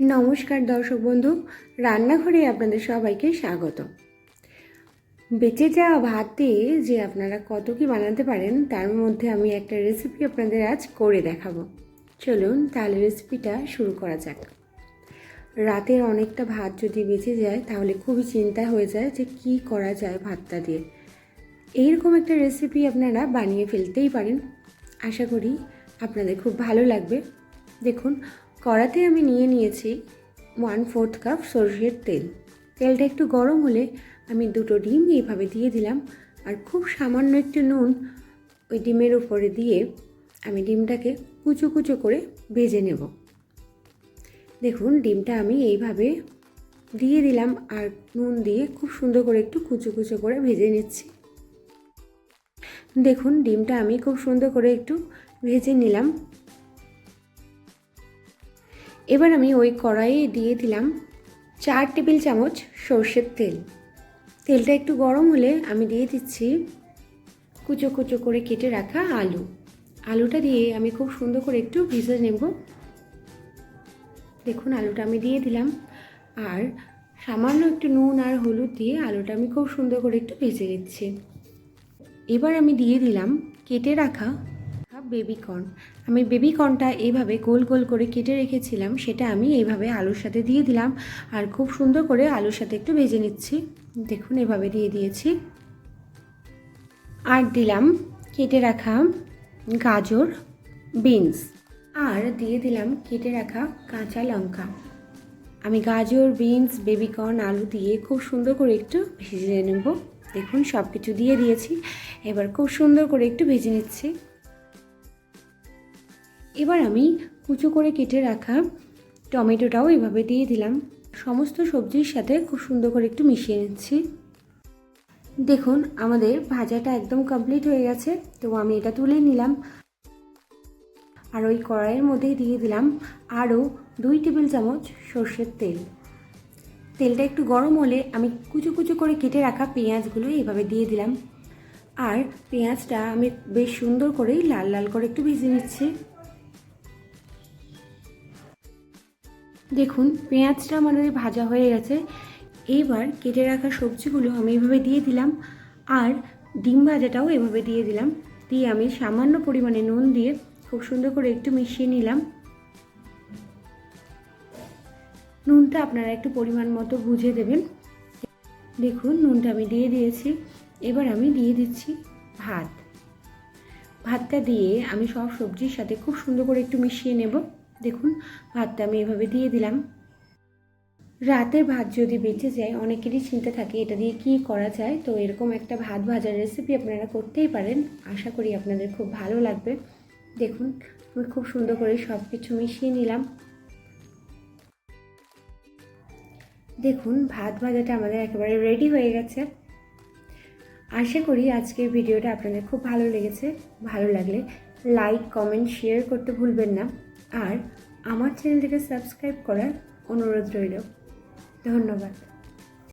নমস্কার দর্শক বন্ধু, রান্নাঘরে আপনাদের সবাইকে স্বাগত। বেঁচে যাওয়া ভাত যে আপনারা কত কি বানাতে পারেন, তার মধ্যে আমি একটা রেসিপি আপনাদের আজ করে দেখাবো। চলুন তাহলে রেসিপিটা শুরু করা যাক। রাতের অনেকটা ভাত যদি বেঁচে যায়, তাহলে খুবই চিন্তা হয়ে যায় যে কি করা যায় ভাতটা দিয়ে। এইরকম একটা রেসিপি আপনারা বানিয়ে ফেলতেই পারেন। আশা করি আপনাদের খুব ভালো লাগবে। দেখুন কড়াতে আমি নিয়ে নিয়েছি ওয়ান ফোর্থ কাপ সরষের তেল। তেলটা একটু গরম হলে আমি দুটো ডিম এইভাবে দিয়ে দিলাম আর খুব সামান্য একটু নুন ওই ডিমের উপরে দিয়ে আমি ডিমটাকে কুচো কুচো করে ভেজে নেব। দেখুন, ডিমটা আমি এইভাবে দিয়ে দিলাম আর নুন দিয়ে খুব সুন্দর করে একটু কুচো কুচো করে ভেজে নিচ্ছি। দেখুন, ডিমটা আমি খুব সুন্দর করে একটু ভেজে নিলাম। এবার আমি ওই কড়াইয়ে দিয়ে দিলাম চার টেবিল চামচ সর্ষের তেল। তেলটা একটু গরম হলে আমি দিয়ে দিচ্ছি কুচো কুচো করে কেটে রাখা আলু। আলুটা দিয়ে আমি খুব সুন্দর করে একটু ভেজে নেব। দেখুন, আলুটা আমি দিয়ে দিলাম। আর সামান্য একটু নুন আর হলুদ দিয়ে আলুটা আমি খুব সুন্দর করে একটু ভেজে নিচ্ছি। এবার আমি দিয়ে দিলাম কেটে রাখা বেবি কর্ন আমি বেবি কর্নটা এইভাবে গোল গোল করে কেটে রেখেছিলাম, সেটা আমি এইভাবে আলুর সাথে দিয়ে দিলাম। আর খুব সুন্দর করে আলুর সাথে একটু ভেজে নিচ্ছি। দেখুন, এভাবে দিয়ে দিয়েছি। আর দিলাম কেটে রাখা গাজর, বিনস। আর দিয়ে দিলাম কেটে রাখা কাঁচা লঙ্কা। আমি গাজর, বিনস, বেবিকর্ন, আলু দিয়ে খুব সুন্দর করে একটু ভেজে নেব। দেখুন সব কিছু দিয়ে দিয়েছি। এবার খুব সুন্দর করে একটু ভেজে নিচ্ছি। এবার আমি কুচো করে কেটে রাখা টমেটোটাও এভাবে দিয়ে দিলাম। সমস্ত সবজির সাথে খুব সুন্দর করে একটু মিশিয়ে নিচ্ছি। দেখুন, আমাদের ভাজাটা একদম কমপ্লিট হয়ে গেছে, তো আমি এটা তুলে নিলাম। আর ওই কড়াইয়ের মধ্যেই দিয়ে দিলাম আরও দুই টেবিল চামচ সর্ষের তেল। তেলটা একটু গরম হলে আমি কুচো কুচো করে কেটে রাখা পেঁয়াজগুলো এইভাবে দিয়ে দিলাম। আর পেঁয়াজটা আমি বেশ সুন্দর করেই লাল লাল করে একটু ভেজে নিচ্ছি। দেখুন, পেঁয়াজটা আমাদের ভাজা হয়ে গেছে। এইবার কেটে রাখা সবজিগুলো আমি এভাবে দিয়ে দিলাম, আর ডিম ভাজাটাও এভাবে দিয়ে দিলাম। দিয়ে আমি সামান্য পরিমাণে নুন দিয়ে খুব সুন্দর করে একটু মিশিয়ে নিলাম। নুনটা আপনারা একটু পরিমাণ মতো বুঝে দেবেন। দেখুন, নুনটা আমি দিয়ে দিয়েছি। এবার আমি দিয়ে দিচ্ছি ভাত। ভাতটা দিয়ে আমি সব সবজির সাথে খুব সুন্দর করে একটু মিশিয়ে নেব। দেখুন, ভাতটা আমি এভাবে দিয়ে দিলাম। রাতের ভাত যদি বেঁচে যায়, অনেকেরই চিন্তা থাকে এটা দিয়ে কি করা যায়। তো এরকম একটা ভাত ভাজার রেসিপি আপনারা করতেই পারেন। আশা করি আপনাদের খুব ভালো লাগবে। দেখুন, আমি খুব সুন্দর করে সব কিছু মিশিয়ে নিলাম। দেখুন, ভাত ভাজাটা আমাদের একেবারে রেডি হয়ে গেছে। আশা করি আজকের ভিডিওটা আপনাদের খুব ভালো লেগেছে। ভালো লাগলে লাইক কমেন্ট শেয়ার করতে ভুলবেন না। আর আমার চ্যানেলটিকে সাবস্ক্রাইব করার অনুরোধ রইল। ধন্যবাদ।